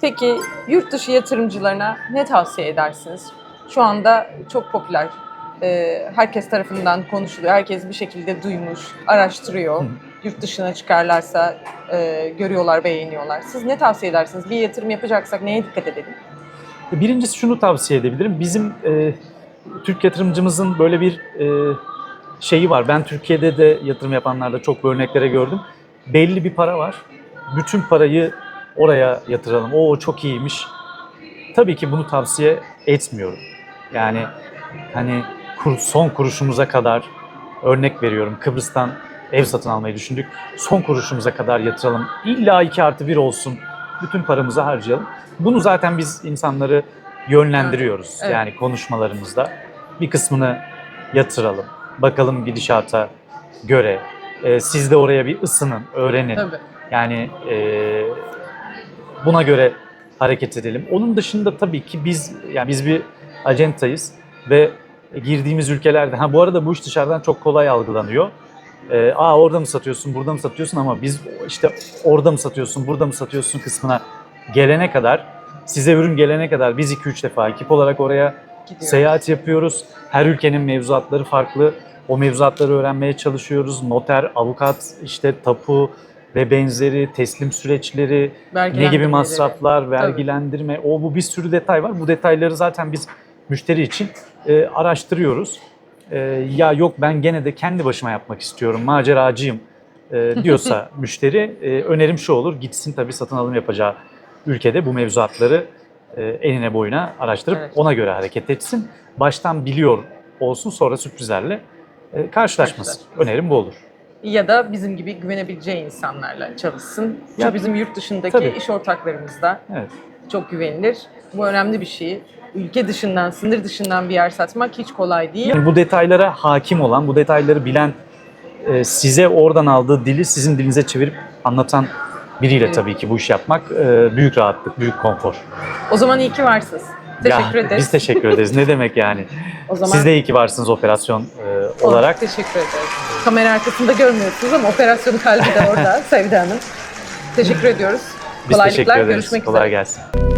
Peki yurt dışı yatırımcılarına ne tavsiye edersiniz? Şu anda çok popüler. Ee, herkes tarafından konuşuluyor. Herkes bir şekilde duymuş, araştırıyor. Hı. Yurt dışına çıkarlarsa e, görüyorlar, beğeniyorlar. Siz ne tavsiye edersiniz? Bir yatırım yapacaksak neye dikkat edelim? Birincisi şunu tavsiye edebilirim. Bizim e, Türk yatırımcımızın böyle bir e, şeyi var. Ben Türkiye'de de yatırım yapanlarda çok örneklere gördüm. Belli bir para var. Bütün parayı oraya yatıralım. O, çok iyiymiş. Tabii ki bunu tavsiye etmiyorum. Yani hani kur- son kuruşumuza kadar örnek veriyorum. Kıbrıs'tan ev satın almayı düşündük. Son kuruşumuza kadar yatıralım. İlla 2 artı 1 olsun. Bütün paramızı harcayalım. Bunu zaten biz insanları yönlendiriyoruz. Evet. Yani konuşmalarımızda. Bir kısmını yatıralım. Bakalım gidişata göre. Ee, siz de oraya bir ısının, öğrenin. Tabii. Yani e, buna göre hareket edelim. Onun dışında tabii ki biz yani biz bir acentayız ve girdiğimiz ülkelerde ha bu arada bu iş dışarıdan çok kolay algılanıyor. E, Aa orada mı satıyorsun, burada mı satıyorsun ama biz işte orada mı satıyorsun, burada mı satıyorsun kısmına gelene kadar size ürün gelene kadar biz 2-3 defa ekip olarak oraya Gidiyor. Seyahat yapıyoruz. Her ülkenin mevzuatları farklı. O mevzuatları öğrenmeye çalışıyoruz. Noter, avukat, işte tapu ve benzeri teslim süreçleri, ne gibi masraflar, vergilendirme, o bu bir sürü detay var. Bu detayları zaten biz müşteri için e, araştırıyoruz. E, ya yok ben gene de kendi başıma yapmak istiyorum, maceracıyım e, diyorsa müşteri e, önerim şu olur. Gitsin tabii satın alım yapacağı ülkede bu mevzuatları e, enine boyuna araştırıp Evet. ona göre hareket etsin. Baştan biliyor olsun sonra sürprizlerle e, karşılaşmasın. Karşılaşmasın. Önerim bu olur. Ya da bizim gibi güvenebileceği insanlarla çalışsın. Ya, bizim yurt dışındaki tabii. iş ortaklarımız da Evet. çok güvenilir. Bu önemli bir şey. Ülke dışından, sınır dışından bir yer satmak hiç kolay değil. Yani bu detaylara hakim olan, bu detayları bilen, e, size oradan aldığı dili sizin dilinize çevirip anlatan biriyle Evet. tabii ki bu iş yapmak e, büyük rahatlık, büyük konfor. O zaman iyi ki varsınız. Teşekkür Ya, ederiz. Biz teşekkür ederiz. Ne demek yani? O zaman Siz de iyi ki varsınız operasyon e, olarak. Teşekkür ederiz. Kamera arkasında görmüyorsunuz ama operasyonun kalbi de orada Sevda Hanım. Teşekkür ediyoruz. Biz Kolaylıklar. teşekkür ederiz. Görüşmek Kolay üzere. gelsin.